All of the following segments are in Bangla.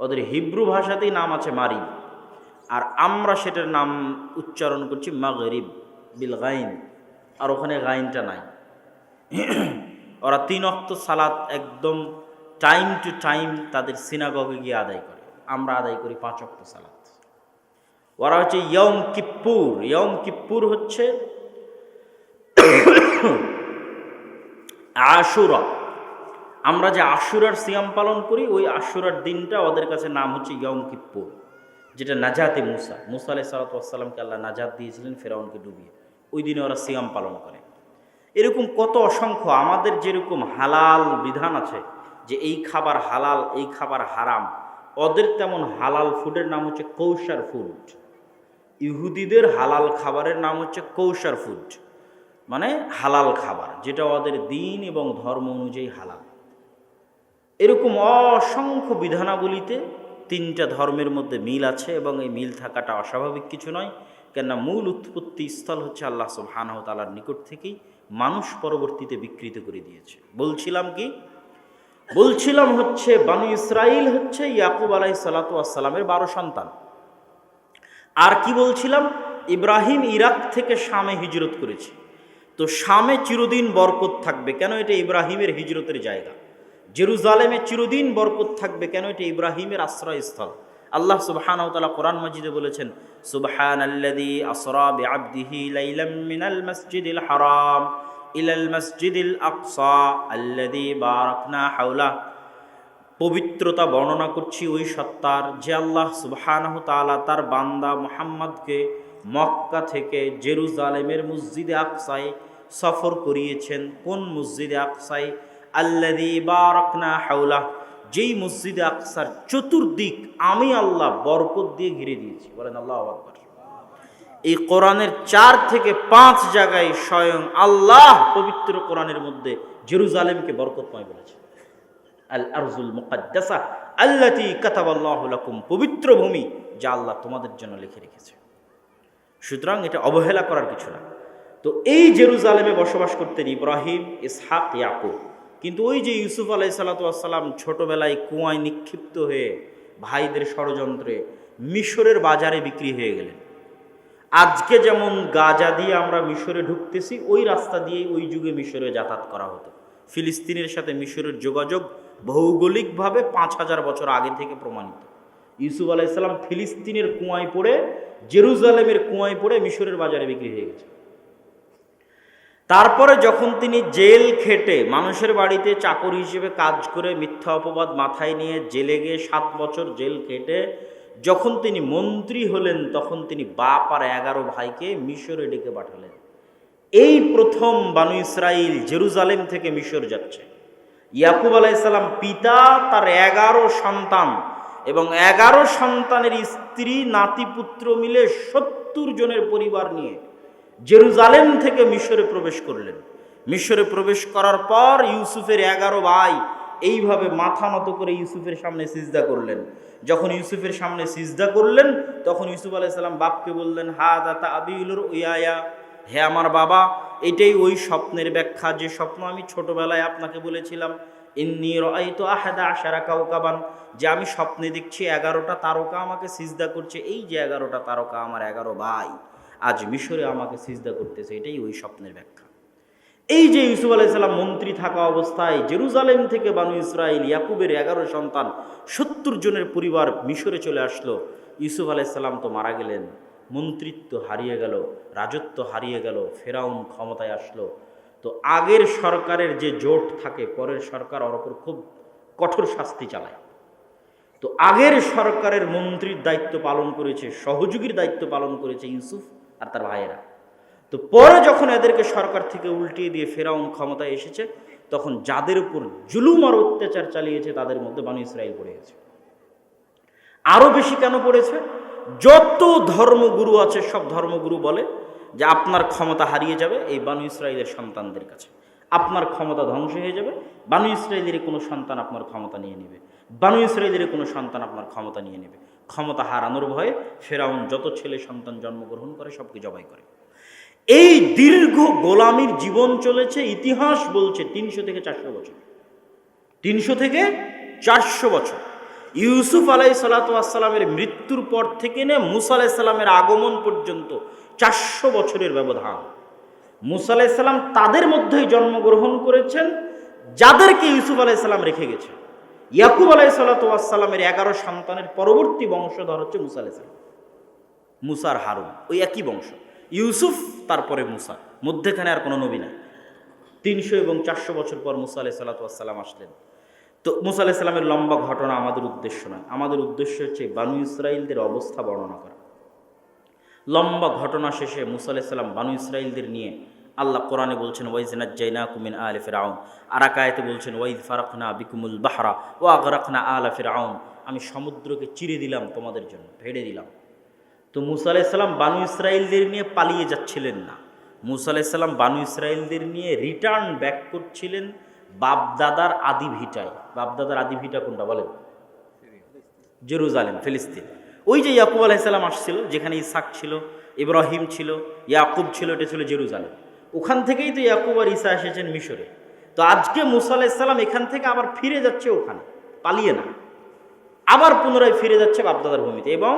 ওদের হিব্রু ভাষাতেই নাম আছে মারিব। আর আমরা সেটার নাম উচ্চারণ করছি মাগরিব বিল গাইন। আর ওখানে গাইনটা নাই। ওরা তিন অক্ত সালাত একদম টাইম টু টাইম তাদের সিনাগগে গিয়ে আদায় করে। আমরা আদায় করি পাঁচ অক্ত সালাত। ওরা হচ্ছে ইয়ম কিপ্পুর। ইয়ম কিপ্পুর হচ্ছে আশুরা। আমরা যে আশুরার সিয়াম পালন করি, ওই আশুরার দিনটা ওদের কাছে নাম হচ্ছে ইয়ম কিপ্পুর, যেটা নাজাতে মুসা। মুসা আলাই সালাতামকে আল্লাহ নাজাত দিয়েছিলেন ফেরাউনকে ডুবিয়ে। ওই দিনে ওরা সিয়াম পালন করে। এরকম কত অসংখ্য, আমাদের যেরকম হালাল বিধান আছে, যে এই খাবার হালাল, এই খাবার হারাম, ওদের তেমন হালাল ফুডের নাম হচ্ছে কৌশার ফুড। ইহুদিদের হালাল খাবারের নাম হচ্ছে কৌশার ফুড মানে হালাল খাবার, যেটা ওদের দিন এবং ধর্ম অনুযায়ী হালাল। এরকম অসংখ্য বিধানাবলিতে তিনটা ধর্মের মধ্যে মিল আছে এবং এই মিল থাকাটা অস্বাভাবিক কিছু নয়। কেননা মূল উৎপত্তি স্থল হচ্ছে আল্লাহ সুবহানাহ তালার নিকট থেকেই মানুষ পরবর্তীতে বিকৃত করে দিয়েছে। বলছিলাম কি? বলছিলাম হচ্ছে বানু ইসরাইল হচ্ছে ইয়াকুব আলাই সালাতু আসসালামের বারো সন্তান। আর কি বলছিলাম? ইব্রাহিম ইরাক থেকে শামে হিজরত করেছে। তো শামে চিরদিন বরকত থাকবে। কেন? এটা ইব্রাহিমের হিজরতের জায়গা। জেরুজালেমে চিরদিন বরকত থাকবে কেন? এটা ইব্রাহিমের আশ্রয়স্থল। আল্লাহ সুবহানাহু ওয়া তাআলা কোরআন মাজিদে বলেছেন, সুবহানাল্লাযী আসরা বিআবদিহি লাইলাম মিনাল মাসজিদিল হারাম ইলাল মাসজিদিল আকসা আল্লাযী বারাকনা হাওলা। পবিত্রতা বর্ণনা করছি ওই সত্তার যে আল্লাহ সুবহানাহু তাআলা তার বান্দা মুহাম্মদকে মক্কা থেকে জেরুজালেমের মসজিদে আকসায় সফর করিয়েছেন। কোন মসজিদে আকসায়? আল্লাদি বারাকনা হাওলা, যেই মসজিদে আকসার চতুর্দিক আমি আল্লাহ বরকত দিয়ে ঘিরে দিয়েছি। বলেন আল্লাহ আকবর। এই কোরআনের চার থেকে পাঁচ জায়গায় স্বয়ং আল্লাহ পবিত্র কোরআনের মধ্যে জেরুজালেমকে বরকতময় বলেছে। আল আরজুল মুকাদ্দাসা আল্লাতি কাতাবাল্লাহু লাকুম, পবিত্র ভূমি যা আল্লাহ তোমাদের জন্য লিখে রেখেছে। সুতরাং এটা অবহেলা করার কিছু না। তো এই জেরুজালেমে বসবাস করতেন ইব্রাহিম, ইসহাক, ইয়াকুব। কিন্তু ওই যে ইউসুফ আলাই সাল্লাতাম ছোটোবেলায় কুয়ায় নিক্ষিপ্ত হয়ে ভাইদের ষড়যন্ত্রে মিশরের বাজারে বিক্রি হয়ে গেলেন। আজকে যেমন গাজা দিয়ে আমরা মিশরে ঢুকতেছি, ওই রাস্তা দিয়েই ওই যুগে মিশরে যাতায়াত করা হতো। ফিলিস্তিনের সাথে মিশরের যোগাযোগ ভৌগোলিকভাবে পাঁচ হাজার বছর আগে থেকে প্রমাণিত। ইউসুফ আলাইসাল্লাম ফিলিস্তিনের কুয়ায় পড়ে, জেরুজালেমের কুয়ায় পড়ে মিশরের বাজারে বিক্রি হয়ে গেছে। তারপরে যখন তিনি জেল খেটে মানুষের বাড়িতে চাকর হিসেবে কাজ করে মিথ্যা অপবাদ মাথায় নিয়ে জেলে গিয়ে সাত বছর জেল খেটে, যখন তিনি মন্ত্রী হলেন, তখন তিনি বাপ আর এগারো ভাইকে মিশরে ডেকে পাঠালেন। এই প্রথম বানু ইসরাইল জেরুজালেম থেকে মিশর যাচ্ছে। ইয়াকুব আলাইসাল্লাম পিতা, তার এগারো সন্তান এবং এগারো সন্তানের স্ত্রী, নাতিপুত্র মিলে সত্তর জনের পরিবার নিয়ে জেরুজালেম থেকে মিশরে প্রবেশ করলেন। মিশরে প্রবেশ করার পর ইউসুফের এগারো ভাই এইভাবে মাথা নত করে ইউসুফের সামনে সিজদা করলেন। যখন ইউসুফের সামনে সিজদা করলেন, তখন ইউসুফ আলাইসাল্লাম বাপকে বললেন হা দাতা আবিউলুর উয়ায়া হে আমার বাবা, এটাই ওই স্বপ্নের ব্যাখ্যা, যে স্বপ্ন আমি ছোটবেলায় আপনাকে বলেছিলাম। তো আহাদা যে আমি স্বপ্নে দেখছি এগারোটা তারকা আমাকে সিজদা করছে, এই যে এগারোটা তারকা আমার এগারো ভাই। আজ মিশরে আমাকে সিজদা করতেছে, এটাই ওই স্বপ্নের ব্যাখ্যা। এই যে ইউসুফ আলাইসাল্লাম মন্ত্রী থাকা অবস্থায় জেরুজালেম থেকে বানু ইসরায়েল ইয়াকুবের এগারো সন্তান, সত্তর জনের পরিবার মিশরে চলে আসলো। ইউসুফ আলাইসাল্লাম তো মারা গেলেন, মন্ত্রিত্ব হারিয়ে গেল, রাজত্ব হারিয়ে গেল, ফেরাউন ক্ষমতায় আসলো। তো আগের সরকারের যে জোট থাকে, পরের সরকার ওর ওপর খুব কঠোর শাস্তি চালায়। তো আগের সরকারের মন্ত্রীর দায়িত্ব পালন করেছে, সহযোগীর দায়িত্ব পালন করেছে ইউসুফ। আর তার ভাইয়েরা। তো পরে যখন এদেরকে সরকার থেকে উল্টিয়ে দিয়ে ফেরাউন ক্ষমতায় এসেছে, তখন যাদের উপর জুলুম আর অত্যাচার চালিয়েছে, তাদের মধ্যে বানু ইসরায়েল পড়ে গেছে। আরও বেশি কেন পড়েছে? যত ধর্মগুরু আছে, সব ধর্মগুরু বলে যে আপনার ক্ষমতা হারিয়ে যাবে এই বানু ইসরায়েলের সন্তানদের কাছে। আপনার ক্ষমতা ধ্বংস হয়ে যাবে, বানু ইসরায়েলের কোনো সন্তান আপনার ক্ষমতা নিয়ে নেবে। বানু ইসরায়েলের কোনো সন্তান আপনার ক্ষমতা নিয়ে নেবে। ক্ষমতা হারানোর ভয়ে ফেরাউন যত ছেলে সন্তান জন্মগ্রহণ করে, সবকে জবাই করে। এই দীর্ঘ গোলামির জীবন চলেছে, ইতিহাস বলছে তিনশো থেকে চারশো বছর। তিনশো থেকে চারশো বছর। ইউসুফ আলাই সালাতামের মৃত্যুর পর থেকে নে মুসা আলাইসাল্লামের আগমন পর্যন্ত চারশো বছরের ব্যবধান। মুসা আলাইসাল্লাম তাদের মধ্যেই জন্মগ্রহণ করেছেন, যাদেরকে ইউসুফ আলাইসাল্লাম রেখে গেছেন। ইয়াকুব আলাই সাল্লাতামের এগারো সন্তানের পরবর্তী বংশধর হচ্ছে মুসা আলাইসাল্লাম মুসার হারুন, ওই একই বংশ। ইউসুফ, তারপরে মুসা। মধ্যেখানে আর কোনো নবী নাই। তিনশো এবং চারশো বছর পর মুসা আলাই সাল্লাতাম আসলেন। তো মুসা আলাহ সাল্লামের লম্বা ঘটনা আমাদের উদ্দেশ্য নয়। আমাদের উদ্দেশ্য হচ্ছে বানু ইসরায়েলদের অবস্থা বর্ণনা করা। লম্বা ঘটনা শেষে মুসা আলাহ সাল্লাম বানু ইসরায়েলদের নিয়ে আল্লাহ কোরআনে বলছেন, ওয়াইজ নাজ্জাইনা কুমিন আল ফেরাউন আর আকায়তে বলছেন ওয়াইদ ফারাকনা বিকুমুল বাহরা ও আগরাকনা আল ফেরাউন আমি সমুদ্রকে চিরে দিলাম তোমাদের জন্য, ভেড়ে দিলাম। তো মুসা আলাইসাল্লাম বানু ইসরায়েলদের নিয়ে পালিয়ে যাচ্ছিলেন না। মুসা আলাইসাল্লাম বানু ইসরায়েলদের নিয়ে রিটার্ন ব্যাক করছিলেন বাপদাদার আদি ভিটায়। বাপদাদার আদি ভিটা কোনটা বলেন? জেরুজালেম, ফিলিস্তিন। ওই যে ইয়াকুব আলাইসাল্লাম আসছিল যেখানে ইসাক ছিল, ইব্রাহিম ছিল, ইয়াকুব ছিল, এটা ছিল জেরুজালেম। ওখান থেকেই তো ইয়াকুব আর ইসা এসেছেন মিশরে। তো আজকে মুসা আলাইসাল্লাম এখান থেকে আবার ফিরে যাচ্ছে ওখানে, পালিয়ে না। আবার পুনরায় ফিরে যাচ্ছে বাপদাদার ভূমিতে এবং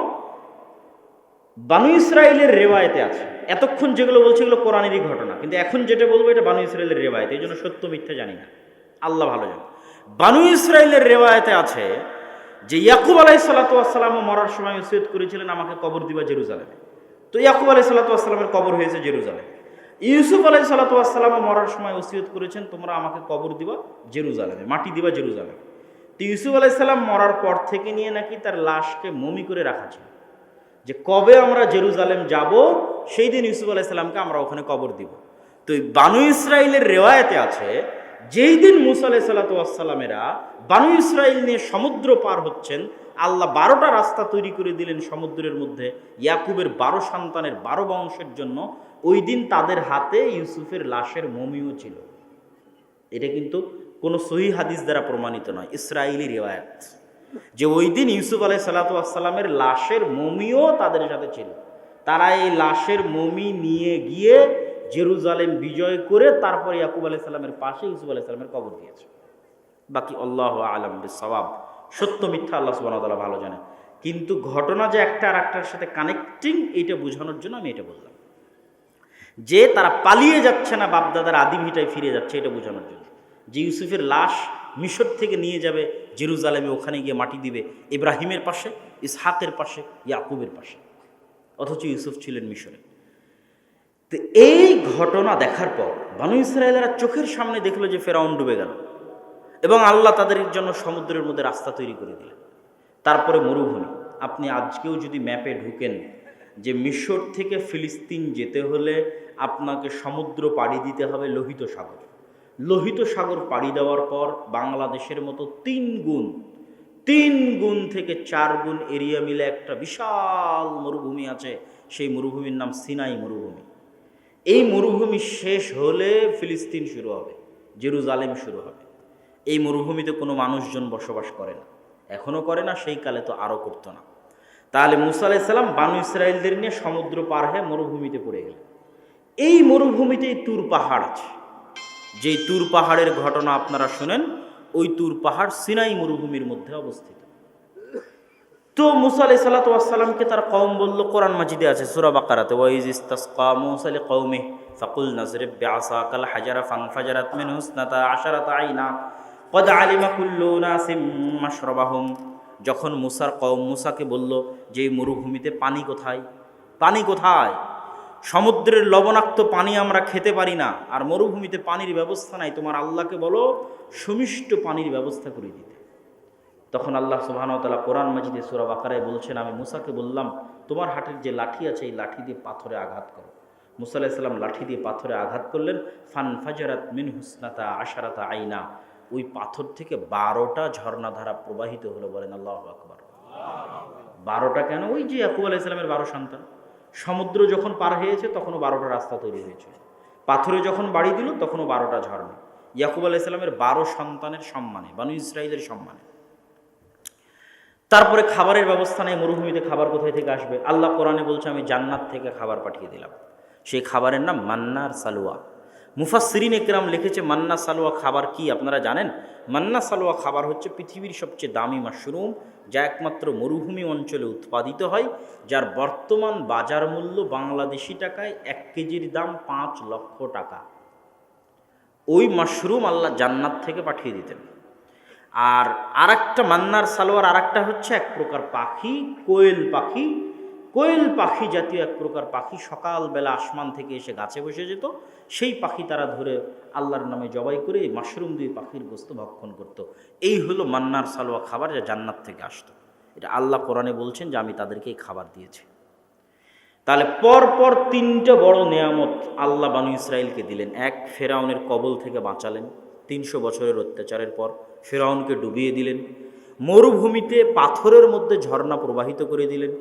বানু ইসরায়েলের রেওয়ায়তে আছে। এতক্ষণ যেগুলো বলছে এগুলো কোরআনেরই ঘটনা, কিন্তু এখন যেটা বলব এটা বানু ইসরায়েলের রেওয়ায়তে, এই জন্য সত্য মিথ্যা জানি না। আল্লাহ ভালো জানে। বানু ইসরায়েলের রেওয়ায়তে আছে যে ইয়াকুব আলাই সাল্লাতাম মরার সময় উসিয়ত করেছিলেন, আমাকে কবর দিবা জেরুজালেমে। তো ইয়াকুব আলাই সাল্লাতামের কবর হয়েছে জেরুজালেম। ইউসুফ আলাই সাল্লাতাম মরার সময় ওসিয়ত করেছেন, তোমরা আমাকে কবর দিবা জেরুজালেমে, মাটি দিবা জেরুজালেমে। তো ইউসুফ আলাইসাল্লাম মরার পর থেকে নিয়ে নাকি তার লাশকে মমি করে রাখা ছিল, যে কবে আমরা জেরুজালেম যাব, সেই দিন ইউসুফ আলাইসাল্লামকে আমরা ওখানে কবর দিব। তো বানু ইসরায়েলের রেওয়ায়তে আছে, যেই দিন মুসা আলাই সাল্লাতামেরা বানু ইসরায়েল নিয়ে সমুদ্র পার হচ্ছেন আল্লাহ বারোটা রাস্তা তৈরি করে দিলেন সমুদ্রের মধ্যে, ইয়াকুবের বারো সন্তানের বারো বংশের জন্য। ওই দিন তাদের হাতে ইউসুফের লাশের মমিও ছিল। এটা কিন্তু কোনো সহি হাদিস দ্বারা প্রমাণিত নয় ইসরায়েলি রেওয়ায়ত। যে ওই দিন ইউসুফ আলাই সাল্লাতামের লাশের মমিও তাদের সাথে ছিল। তারা এই লাশের মমি নিয়ে গিয়ে জেরুজালেম বিজয় করে তারপরে ইয়াকুব আলাই সাল্লামের পাশে ইউসুফ আলাই সাল্লামের কবর দিয়েছে। বাকি আল্লাহ আলম সবাব সত্য মিথ্যা আল্লাহ সুবাহ ভালো জানে। কিন্তু ঘটনা যে একটা আর একটার সাথে কানেক্টিং এইটা বোঝানোর জন্য আমি এটা বললাম। যে তারা পালিয়ে যাচ্ছে না, বাপদাদার আদি ভিটায় ফিরে যাচ্ছে, এটা বোঝানোর জন্য। যে ইউসুফের লাশ মিশর থেকে নিয়ে যাবে, জেরুজালেমে ওখানে গিয়ে মাটি দিবে, ইব্রাহিমের পাশে, ইসহাকের পাশে, ইয়াকুবের পাশে। অথচ ইউসুফ ছিলেন মিশরে। তো এই ঘটনা দেখার পর বানু ইসরায়েলেরা চোখের সামনে দেখল যে ফেরাউন ডুবে গেল। এবং আল্লাহ তাদের জন্য সমুদ্রের মধ্যে রাস্তা তৈরি করে দিলেন। তারপরে মরুভূমি। আপনি আজকেও যদি ম্যাপে ঢুকেন যে মিশর থেকে ফিলিস্তিন যেতে হলে আপনাকে সমুদ্র পাড়ি দিতে হবে লোহিত সাগর। লোহিত সাগর পাড়ি দেওয়ার পর বাংলাদেশের মতো তিন গুণ তিন গুণ থেকে চার গুণ এরিয়া মিলে একটা বিশাল মরুভূমি আছে। সেই মরুভূমির নাম সিনাই মরুভূমি। এই মরুভূমি শেষ হলে ফিলিস্তিন শুরু হবে, জেরুজালেম শুরু হবে। এই মরুভূমিতে কোনো মানুষজন বসবাস করে না। এখনও করে না, সেই কালে তো আরও করতো না। তাহলে মুসা আলাইসাল্লাম বানু ইসরায়েলদের নিয়ে সমুদ্র পার হয়ে মরুভূমিতে পড়ে গেলেন। এই মরুভূমিতেই তুর পাহাড় আছে। যেই তুর পাহাড়ের ঘটনা আপনারা শোনেন, ওই তুর পাহাড় সিনাই মরুভূমির মধ্যে অবস্থিত। তো মুসা সাল্লাতামকে তার কৌম বলল, কোরআন মাজিদে আছে, সুরা বাকারাতে ওয়াইজ ইস্তাসকা মুসা আলী কৌমে ফাকুল নাজরে ব্যাসা কাল হাজারা ফাং ফাজারাত মিন হুসনাতা আশারাত আইনা। কদ আলিমা কুল্লু নাসিম মাশরাবাহুম। যখন মুসার কৌম মুসাকে বলল যে মরুভূমিতে পানি কোথায়? পানি কোথায়? সমুদ্রের লবণাক্ত পানি আমরা খেতে পারি না, আর মরুভূমিতে পানির ব্যবস্থা নাই। তোমার আল্লাহকে বলো, সুমিষ্ট পানির ব্যবস্থা করে দিতে। তখন আল্লাহ সুবাহানতালা কোরআন মাজিদে সুরা বাকারায় বলছেন, আমি মুসাকে বললাম, তোমার হাটের যে লাঠি আছে, এই লাঠি দিয়ে পাথরে আঘাত করো। মুসা আলাহিসাল্লাম লাঠি দিয়ে পাথরে আঘাত করলেন। ফান ফাজারাত মিন হুসনাতা আশারাতা আইনা। ওই পাথর থেকে বারোটা ঝর্ণাধারা প্রবাহিত হলো বলেন আল্লাহ আকবর। বারোটা কেন? ওই যে ইয়াকুব আলাইসালামের বারো সন্তান। সমুদ্র যখন পার হয়েছে, তখনও বারোটা রাস্তা তৈরি হয়েছে। পাথরে যখন বাড়ি দিল, তখনও বারোটা ঝর্ণা। ইয়াকুব আলাহ ইসলামের বারো সন্তানের সম্মানে, বানু ইসরায়েলের সম্মানে। তারপরে খাবারের ব্যবস্থা নেই, মরুভূমিতে খাবার কোথায় থেকে আসবে? আল্লাহ কোরআনে বলছে, আমি জান্নাত থেকে খাবার পাঠিয়ে দিলাম। সেই খাবারের নাম মান্নার সালুয়া। মুফাসরিন একরাম লিখেছে, মান্না সালুয়া খাবার কি? আপনারা জানেন? মান্না সালোয়া খাবার হচ্ছে পৃথিবীর সবচেয়ে দামি মাশরুম, যা একমাত্র মরুভূমি অঞ্চলে উৎপাদিত হয়, যার বর্তমান বাজার মূল্য বাংলাদেশি টাকায় এক কেজির দাম পাঁচ লক্ষ টাকা। ওই মাশরুম আল্লাহ জান্নাত থেকে পাঠিয়ে দিতেন। আর আরেকটা মান্নার সালোয়ার আরেকটা হচ্ছে এক প্রকার পাখি, কোয়েল পাখি কোয়েল পাখি জাতীয় এক প্রকার পাখি সকালবেলা আসমান থেকে এসে গাছে বসে যেত। সেই পাখি তারা ধরে আল্লাহর নামে জবাই করে মাশরুম দিয়ে পাখির গোস্ত ভক্ষণ করত। এই হলো মান্নার সালোয়া খাবার যা জান্নাত থেকে আসতো। এটা আল্লাহ কোরআনে বলছেন যে, আমি তাদেরকে এই খাবার দিয়েছি। তাহলে পর পর তিনটা বড় নেয়ামত আল্লাহ বানু ইসরায়েলকে দিলেন। এক, ফেরাউনের কবল থেকে বাঁচালেন তিনশো বছরের অত্যাচারের পর। ফেরাউনকে ডুবিয়ে দিলেন। মরুভূমিতে পাথরের মধ্যে ঝর্ণা প্রবাহিত করে দিলেন।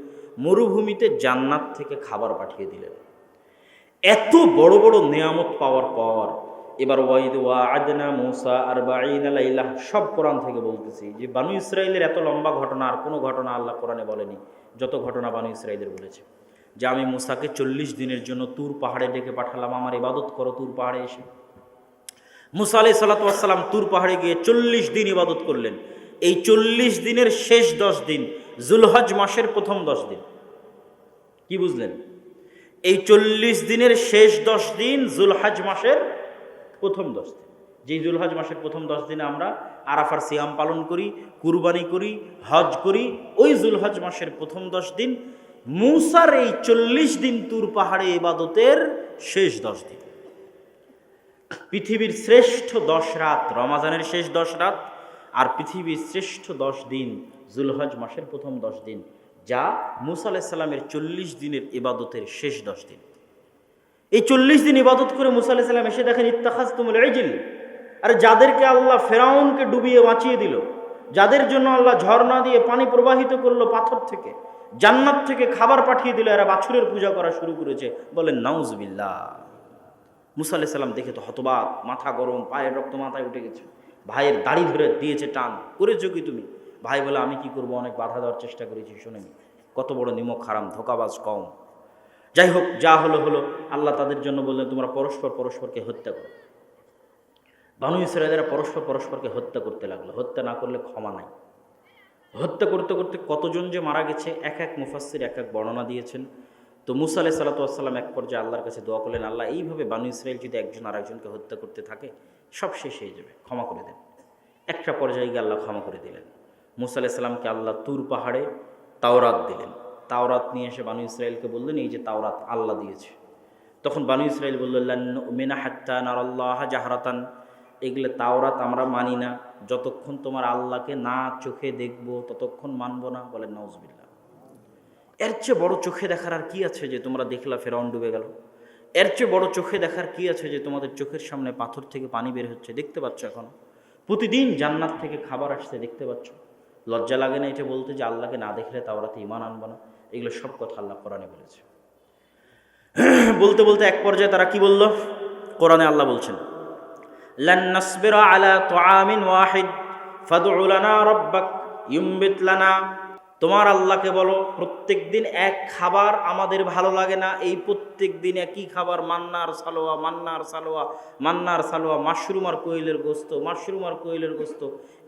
মরুভূমিতে জান্নাত থেকে খাবার পাঠিয়ে দিলেন। এত বড় বড় নেয়ামত পাওয়ার পর এবার ওয়াইদ ওয়া আদনা মৌসা আর আলাইলাহ সব কোরআন থেকে বলতেছি যে বানু ইসরায়েলের এত লম্বা ঘটনা আর কোনো ঘটনা আল্লাহ কোরআনে বলেনি, যত ঘটনা বানু ইসরায়েলের বলেছে। যে আমি মুসাকে চল্লিশ দিনের জন্য তুর পাহাড়ে ডেকে পাঠালাম, আমার ইবাদত করো তুর পাহাড়ে এসে। মুসা আলাই সাল্লাতাম তুর পাহাড়ে গিয়ে চল্লিশ দিন ইবাদত করলেন। এই চল্লিশ দিনের শেষ দশ দিন, জুলহজ মাসের প্রথম দশ দিন। কি বুঝলেন? এই চল্লিশ দিনের শেষ দশ দিন জুলহাজ মাসের প্রথম দশ দিন। যেই জুলহাজ মাসের প্রথম দশ দিনে আমরা আরাফার সিয়াম পালন করি, কুরবানি করি, হজ করি, ওই জুলহজ মাসের প্রথম দশ দিন মূসার এই চল্লিশ দিন তুর পাহাড়ে ইবাদতের শেষ দশ দিন। পৃথিবীর শ্রেষ্ঠ দশ রাত রমাজানের শেষ দশ রাত আর পৃথিবীর শ্রেষ্ঠ দশ দিন জুলহজ মাসের প্রথম দশ দিন যা মুসা আলাইসাল্লামের চল্লিশ দিনের ইবাদতের শেষ দশ দিন। এই চল্লিশ দিন ইবাদত করে মুসা আলাইসাল্লাম এসে দেখেন ইত্তাখাজ তুমুল এজিল আর যাদেরকে আল্লাহ ফেরাউনকে ডুবিয়ে বাঁচিয়ে দিল, যাদের জন্য আল্লাহ ঝর্ণা দিয়ে পানি প্রবাহিত করল পাথর থেকে, জান্নাত থেকে খাবার পাঠিয়ে দিল, এরা বাছুরের পূজা করা শুরু করেছে। বলেন নাউজবিল্লা মুসা আলাহ সাল্লাম দেখে তো হতবাক, মাথা গরম, পায়ের রক্ত মাথায় উঠে গেছে। ভাইয়ের দাড়ি ধরে দিয়েছে টান, করেছ কি তুমি? ভাই বলে, আমি কি করব? অনেক বাধা দেওয়ার চেষ্টা করেছি, শোনেনি। কত বড় নিমক হারাম, ধোকাবাজ কম যাই হোক, যা হলো হলো, আল্লাহ তাদের জন্য বললেন, তোমরা পরস্পর পরস্পরকে হত্যা করো। বানু ইসরায়েলেরা পরস্পর পরস্পরকে হত্যা করতে লাগল। হত্যা না করলে ক্ষমা নাই। হত্যা করতে করতে কতজন যে মারা গেছে, এক এক মুফাসির এক এক বর্ণনা দিয়েছেন। তো মুসা আলাহ সাল্লাতাম এক পর্যায়ে আল্লাহর কাছে দোয়া করলেন, আল্লাহ, এইভাবে বানু ইসরায়েল যদি একজন আরেকজনকে হত্যা করতে থাকে, সব শেষ হয়ে যাবে। ক্ষমা করে দেন। একটা পর্যায়ে গিয়ে আল্লাহ ক্ষমা করে দিলেন। মুসা আলাহ সাল্লামকে আল্লাহ তুর পাহাড়ে তাওরাত দিলেন। তাওরাত নিয়ে এসে বানু ইসরায়েলকে বললেন, এই যে তাওরাত আল্লাহ দিয়েছে। তখন বানু ইসরায়েল বললেন মেনা হাত্তান আর আল্লাহ জাহারাতান। এগুলো তাওরাত আমরা মানি না। যতক্ষণ তোমার আল্লাহকে না চোখে দেখব, ততক্ষণ মানব না। বলেন নাউজবিল্লা এর চেয়ে বড় চোখে দেখার আর কি আছে যে তোমরা দেখলা ফেরাউন ডুবে গেল? এর চেয়ে বড় চোখে দেখার কি আছে যে তোমাদের চোখের সামনে পাথর থেকে পানি বের হচ্ছে? দেখতে পাচ্ছ এখন? প্রতিদিন জান্নাত থেকে খাবার আসছে, দেখতে পাচ্ছ? লজ্জা লাগে না এটা বলতে যে আল্লাহকে না দেখলে তাওরাতে ইমান আনবো না এগুলো সব কথা আল্লাহ কোরআনে বলেছে বলতে বলতে এক পর্যায়ে তারা কি বলল কোরআনে আল্লাহ বলছেন لن نصبر على طعام واحد فادع لنا ربك ينبت لنا তোমার আল্লাহকে বলো প্রত্যেক দিন এক খাবার আমাদের ভালো লাগে না, এই প্রত্যেক দিন একই খাবার, মান্নার সালোয়া মান্নার সালোয়া মান্নার সালোয়া, মাশরুম আর কোয়েলের গোস্ত, মাশরুম আর কোয়েলের গোস্ত,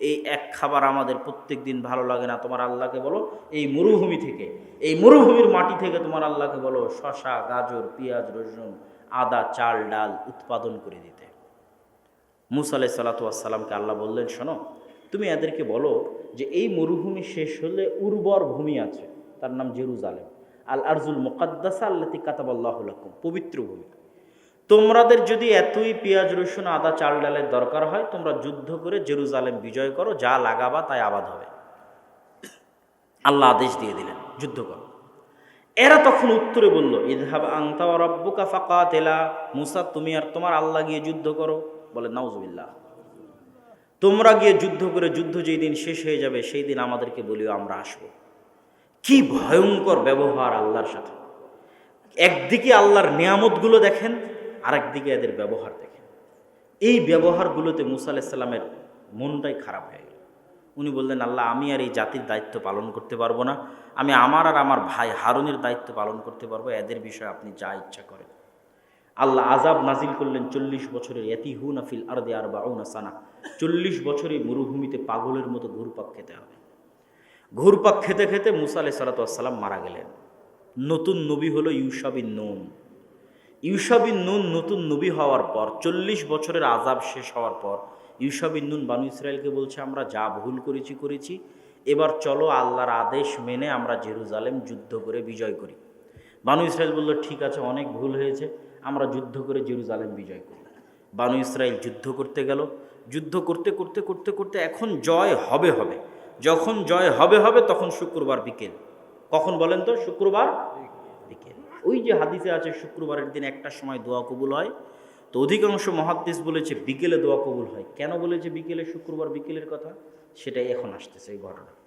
এই এক খাবার আমাদের প্রত্যেক দিন ভালো লাগে না। তোমার আল্লাহকে বলো, এই মরুভূমি থেকে, এই মরুভূমির মাটি থেকে তোমার আল্লাহকে বলো শশা গাজর, পেঁয়াজ, রসুন, আদা, চাল, ডাল উৎপাদন করে দিতে। মুসা আলাই সাল্লাতামকে আল্লাহ বললেন, শোনো, তুমি এদেরকে বলো যে এই মরুভূমি শেষ হলে উর্বর ভূমি আছে, তার নাম জেরুজালেম। আল আরজুল মোকাদ্দাসা আল্লাতি কাতাবাল্লাহুলাকুম পবিত্র ভূমি। তোমাদের যদি এতই পেঁয়াজ, রসুন, আদা, চাল, ডালের দরকার হয়, তোমরা যুদ্ধ করে জেরুজালেম বিজয় করো, যা লাগাবা তাই আবাদ হবে। আল্লাহ আদেশ দিয়ে দিলেন, যুদ্ধ করো। এরা তখন উত্তরে বলল, ইদহাব আংতা রব্বুকা ফাঁকা তেলা মুসা, তুমি আর তোমার আল্লাহ গিয়ে যুদ্ধ করো। বলে, নাউজবিল্লাহ। তোমরা গিয়ে যুদ্ধ করে, যুদ্ধ যেই দিন শেষ হয়ে যাবে, সেই দিন আমাদেরকে বলিও আমরা আসব। কি ভয়ঙ্কর ব্যবহার আল্লাহর সাথে। একদিকে আল্লাহর নিয়ামতগুলো দেখেন আর একদিকে এদের ব্যবহার দেখেন। এই ব্যবহারগুলোতে মুসা আলাইসাল্লামের মনটাই খারাপ হয়ে গেল। উনি বললেন, আল্লাহ, আমি আর এই জাতির দায়িত্ব পালন করতে পারব না। আমি আমার আর আমার ভাই হারুনের দায়িত্ব পালন করতে পারব। এদের বিষয়ে আপনি যা ইচ্ছা করেন। আল্লাহ আজাব নাজিল করলেন চল্লিশ বছরের এতি হুন আফিল আরদে আর বাউনা সানা। চল্লিশ বছরে মরুভূমিতে পাগলের মতো ঘুরপাক খেতে হবে। ঘুরপাক খেতে খেতে মুসা আলাই সালাতাম মারা গেলেন। নতুন নবী হলো ইউসাবিন নুন। ইউসাবিন নুন নতুন নবী হওয়ার পর, চল্লিশ বছরের আজাব শেষ হওয়ার পর ইউসাবিন নুন বানু ইসরায়েলকে বলছে, আমরা যা ভুল করেছি করেছি। এবার চলো আল্লাহর আদেশ মেনে আমরা জেরুজালেম যুদ্ধ করে বিজয় করি। বানু ইসরায়েল বলল, ঠিক আছে, অনেক ভুল হয়েছে। আমরা যুদ্ধ করে জেরুজালেম বিজয় করি বানু ইসরায়েল যুদ্ধ করতে গেল। যুদ্ধ করতে করতে করতে করতে এখন জয় হবে হবে। যখন জয় হবে হবে, তখন শুক্রবার বিকেল। কখন বলেন তো? শুক্রবার বিকেল। ওই যে হাদিসে আছে, শুক্রবারের দিন একটা সময় দোয়া কবুল হয়। তো অধিকাংশ মহাদ্দেশ বলেছে, বিকেলে দোয়া কবুল হয়। কেন বলেছে বিকেলে? শুক্রবার বিকেলের কথা। সেটাই এখন আসতেছে এই ঘটনা।